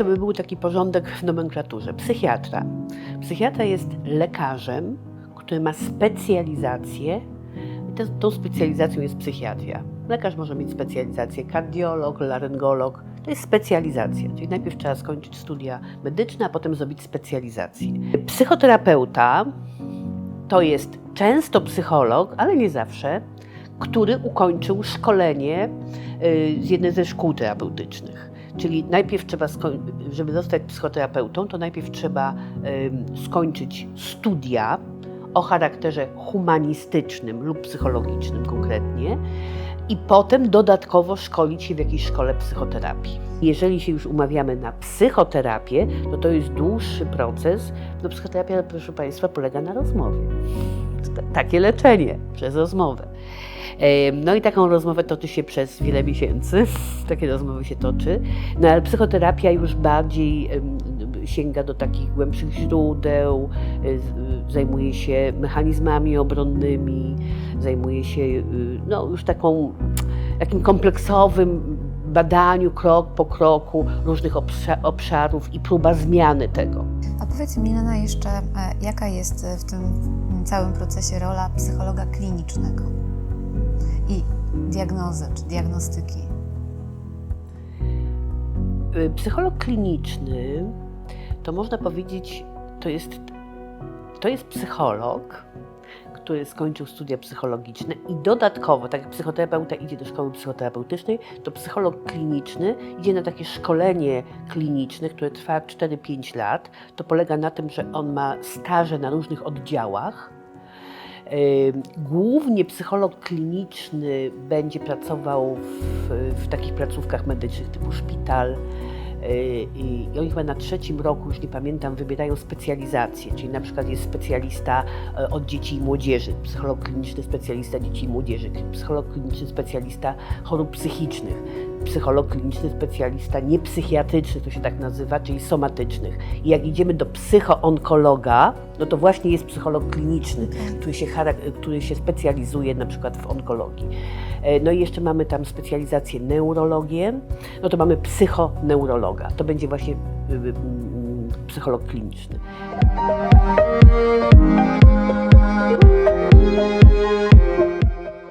żeby był taki porządek w nomenklaturze. Psychiatra. Psychiatra jest lekarzem, który ma specjalizację i tą specjalizacją jest psychiatria. Lekarz może mieć specjalizację kardiolog, laryngolog. To jest specjalizacja, czyli najpierw trzeba skończyć studia medyczne, a potem zrobić specjalizację. Psychoterapeuta to jest często psycholog, ale nie zawsze, który ukończył szkolenie y, z jednej ze szkół terapeutycznych. Czyli najpierw trzeba, żeby zostać psychoterapeutą, to najpierw trzeba skończyć studia o charakterze humanistycznym lub psychologicznym konkretnie i potem dodatkowo szkolić się w jakiejś szkole psychoterapii. Jeżeli się już umawiamy na psychoterapię, no to jest dłuższy proces. No psychoterapia, proszę Państwa, polega na rozmowie. Takie leczenie przez rozmowę. No i taką rozmowę toczy się przez wiele miesięcy. Takie rozmowy się toczy. No ale psychoterapia już bardziej sięga do takich głębszych źródeł, y, y, zajmuje się mechanizmami obronnymi, zajmuje się y, no, już taką, takim kompleksowym badaniu krok po kroku różnych obsza- obszarów i próba zmiany tego. A powiedz mi, Milena, jeszcze, e, jaka jest e, w tym całym procesie rola psychologa klinicznego i diagnozy czy diagnostyki? Y, Psycholog kliniczny to można powiedzieć, to jest, to jest psycholog, który skończył studia psychologiczne i dodatkowo, tak jak psychoterapeuta idzie do szkoły psychoterapeutycznej, to psycholog kliniczny idzie na takie szkolenie kliniczne, które trwa 4-5 lat. To polega na tym, że on ma staże na różnych oddziałach. Głównie psycholog kliniczny będzie pracował w, w takich placówkach medycznych typu szpital. I i oni chyba na trzecim roku, już nie pamiętam, wybierają specjalizację, czyli na przykład jest specjalista e, od dzieci i młodzieży, psycholog kliniczny specjalista dzieci i młodzieży, psycholog kliniczny specjalista chorób psychicznych, psycholog kliniczny specjalista niepsychiatryczny, to się tak nazywa, czyli somatycznych. I jak idziemy do psychoonkologa, no to właśnie jest psycholog kliniczny, który się, który się specjalizuje na przykład w onkologii. E, No i jeszcze mamy tam specjalizację neurologię, no to mamy psychoneurologa. To będzie właśnie y, y, mm, psycholog kliniczny.